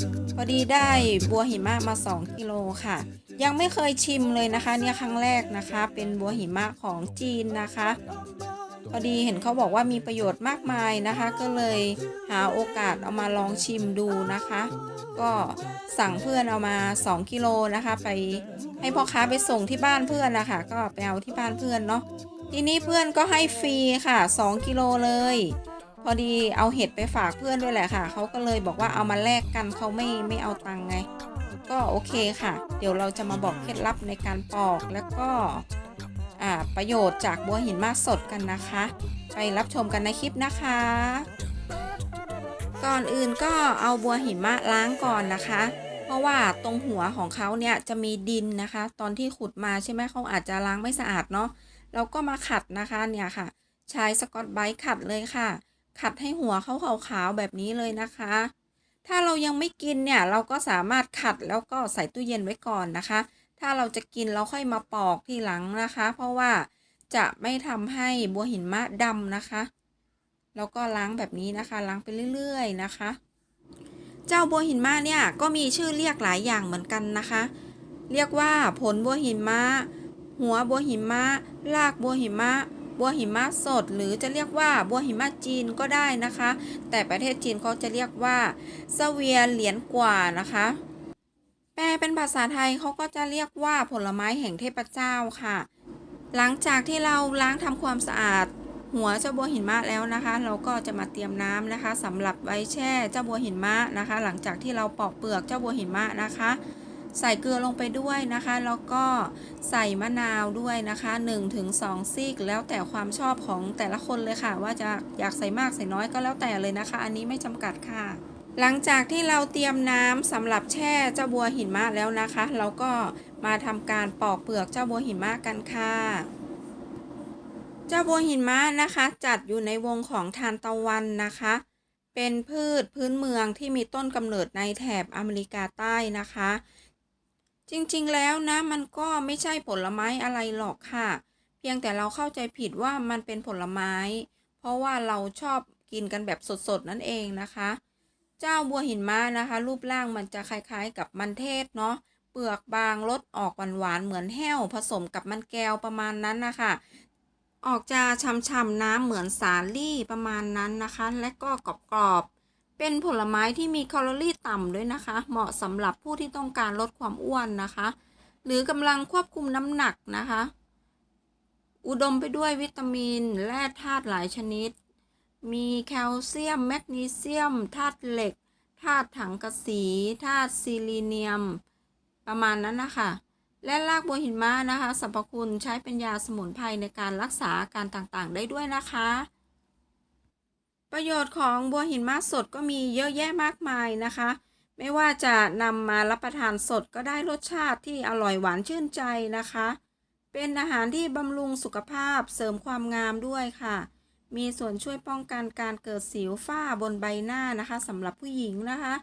พอนๆพอดีได้บัวหิมะมา 2 กิโลค่ะ ยังไม่เคยชิมเลยนะคะ เนี่ยครั้งแรกนะคะ เป็นบัวหิมะของจีนนะคะ พอดีเห็นเขาบอกว่ามีประโยชน์มากมายนะคะ ก็เลยหาโอกาสเอามาลองชิมดูนะคะ ก็สั่งเพื่อนเอามา 2 กิโลนะคะ ไปให้พ่อค้าไปส่งที่บ้านเพื่อนนะคะ ก็ไปเอาที่บ้านเพื่อนเนาะทีนี้เพื่อนก็ให้ฟรีค่ะ 2 กิโลเลย พอดีเอาเห็ดไปฝากเพื่อนด้วยแหละค่ะ เขาก็เลยบอกว่าเอามาแลกกันเขาไม่ไม่เอาตังค์ไง ก็โอเคค่ะ เดี๋ยวเราจะมาบอกเคล็ดลับในการปอกแล้วก็อ่าประโยชน์จากบัวหินมาสดกันนะคะ ไปรับชมกันในคลิปนะคะ ก่อนอื่นก็เอาบัวหินมะล้างก่อนนะคะ เพราะว่าตรงหัวของเขาเนี่ยจะมีดินนะคะ ตอนที่ขุดมาใช่ไหมเขาอาจจะล้างไม่สะอาดเนาะเราก็มาขัดนะคะเนี่ยค่ะใช้สกอตไบรท์ขัดเลยค่ะ ขัดให้หัวเขาขาวๆแบบนี้เลยนะคะ ถ้าเรายังไม่กินเนี่ยเราก็สามารถขัดแล้วก็ใส่ตู้เย็นไว้ก่อนนะคะ ถ้าเราจะกินเราค่อยมาปอกทีหลังนะคะ เพราะว่าจะไม่ทำให้บัวหินมะดำนะคะ แล้วก็ล้างแบบนี้นะคะล้างไปเรื่อยๆนะคะ เจ้าบัวหินมะเนี่ยก็มีชื่อเรียกหลายอย่างเหมือนกันนะคะ เรียกว่าผลบัวหินมะหัวบัวหิมะรากบัวหิมะ บัวหิมะสด หรือจะเรียกว่าบัวหิมะจีนก็ได้นะคะ แต่ประเทศจีนเขาจะเรียกว่าเสวียเหรียญกว่านะคะ แปลเป็นภาษาไทยเขาก็จะเรียกว่าผลไม้แห่งเทพเจ้าค่ะ หลังจากที่เราล้างทำความสะอาดหัวเจ้าบัวหิมะแล้วนะคะ เราก็จะมาเตรียมน้ำนะคะสำหรับไว้แช่เจ้าบัวหิมะนะคะ หลังจากที่เราปอกเปลือกเจ้าบัวหิมะนะคะ ใส่เกลือลงไปด้วยนะคะ แล้วก็ใส่มะนาวด้วยนะคะ1-2ซีก แล้วแต่ความชอบของแต่ละคนเลยค่ะ ว่าจะอยากใส่มากใส่น้อยก็แล้วแต่เลยนะคะ อันนี้ไม่จำกัดค่ะ หลังจากที่เราเตรียมน้ำสำหรับแช่เจ้าบัวหิมะแล้วนะคะ เราก็มาทำการปอกเปลือกเจ้าบัวหิมะกันค่ะเจ้าบัวหินมะนะคะ จัดอยู่ในวงของทานตะวันนะคะ เป็นพืชพื้นเมืองที่มีต้นกำเนิดในแถบอเมริกาใต้นะคะ จริงๆแล้วนะมันก็ไม่ใช่ผลไม้อะไรหรอกค่ะ เพียงแต่เราเข้าใจผิดว่ามันเป็นผลไม้ เพราะว่าเราชอบกินกันแบบสดๆนั่นเองนะคะ เจ้าบัวหินม้านะคะ รูปร่างมันจะคล้ายๆกับมันเทศเนาะเปลือกบางรสออกหวานๆเหมือนแห้ว ผสมกับมันแก้วประมาณนั้นนะคะออกจะช่ำๆน้ำเหมือนสาลี่ประมาณนั้นนะคะ และก็กรอบๆ เป็นผลไม้ที่มีแคลอรี่ต่ำด้วยนะคะ เหมาะสำหรับผู้ที่ต้องการลดความอ้วนนะคะ หรือกำลังควบคุมน้ำหนักนะคะ อุดมไปด้วยวิตามิน แร่ธาตุหลายชนิด มีแคลเซียม แมกนีเซียมธาตุเหล็กธาตุถังกระสีธาตุซีลีเนียม ประมาณนั้นนะคะและรากบัวหินม้านะคะสรรพคุณใช้เป็นยาสมุนไพรในการรักษาอาการต่างๆ ได้ด้วยนะคะ ประโยชน์ของบัวหินม้าสดก็มีเยอะแยะมากมายนะคะ ไม่ว่าจะนำมารับประทานสดก็ได้รสชาติที่อร่อยหวานชื่นใจนะคะ เป็นอาหารที่บำรุงสุขภาพเสริมความงามด้วยค่ะ มีส่วนช่วยป้องกันการเกิดสิวฝ้าบนใบหน้านะคะสำหรับผู้หญิงนะคะ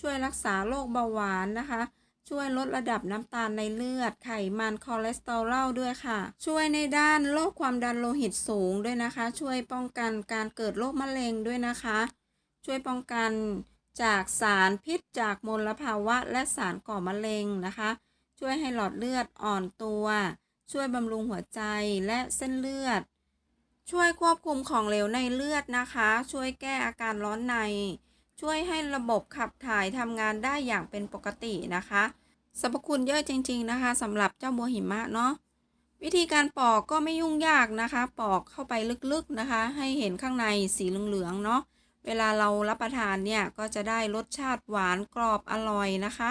ช่วยรักษาโรคเบาหวานนะคะ ช่วยลดระดับน้ำตาลในเลือด ไขมันคอเลสเตอรอลด้วยค่ะ ช่วยในด้านโรคความดันโลหิตสูงด้วยนะคะ ช่วยป้องกันการเกิดโรคมะเร็งด้วยนะคะ ช่วยป้องกันจากสารพิษจากมลภาวะและสารก่อมะเร็งนะคะ ช่วยให้หลอดเลือดอ่อนตัว ช่วยบำรุงหัวใจและเส้นเลือด ช่วยควบคุมของเหลวในเลือดนะคะ ช่วยแก้อาการร้อนใน ช่วยให้ระบบขับถ่ายทำงานได้อย่างเป็นปกตินะคะสรรพคุณเยอะจริง ๆ นะคะสำหรับเจ้าบัวหิมะเนาะวิธีการปอกก็ไม่ยุ่งยากนะคะ ปอกเข้าไปลึกๆนะคะ ให้เห็นข้างในสีเหลืองๆเนาะเวลาเรารับประทานเนี่ยก็จะได้รสชาติหวานกรอบอร่อยนะคะ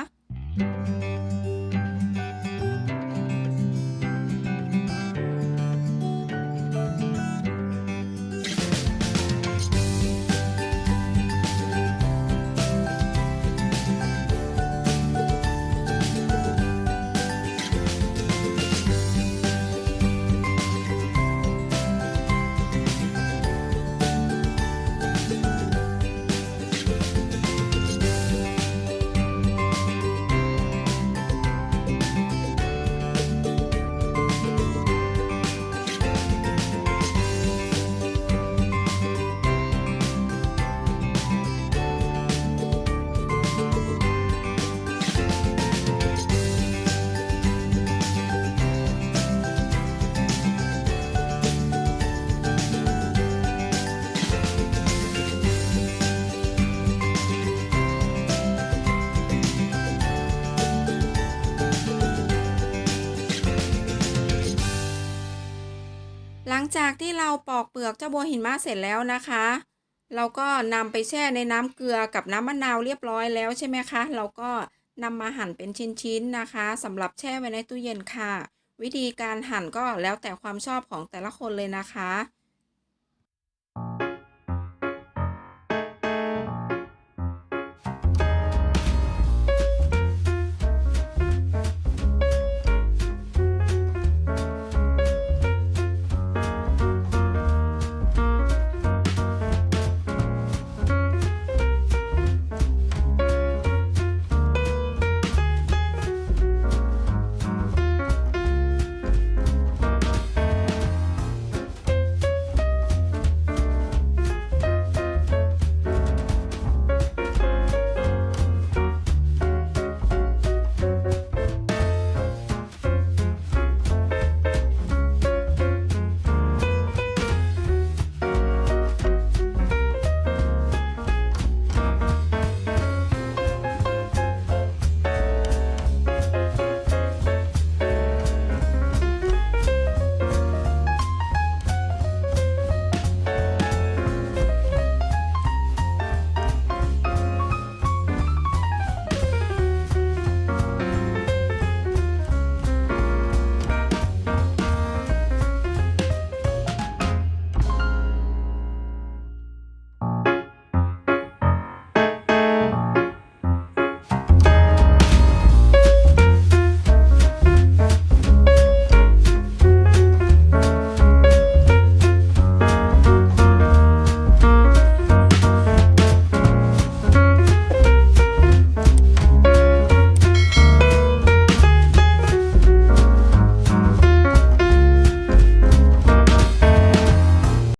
หลังจากที่เราปอกเปลือกเจ้าบัวหินมะเสร็จแล้วนะคะ เราก็นำไปแช่ในน้ำเกลือกับน้ำมะนาวเรียบร้อยแล้วใช่ไหมคะ เราก็นำมาหั่นเป็นชิ้นๆนะคะสำหรับแช่ไว้ในตู้เย็นค่ะ วิธีการหั่นก็แล้วแต่ความชอบของแต่ละคนเลยนะคะ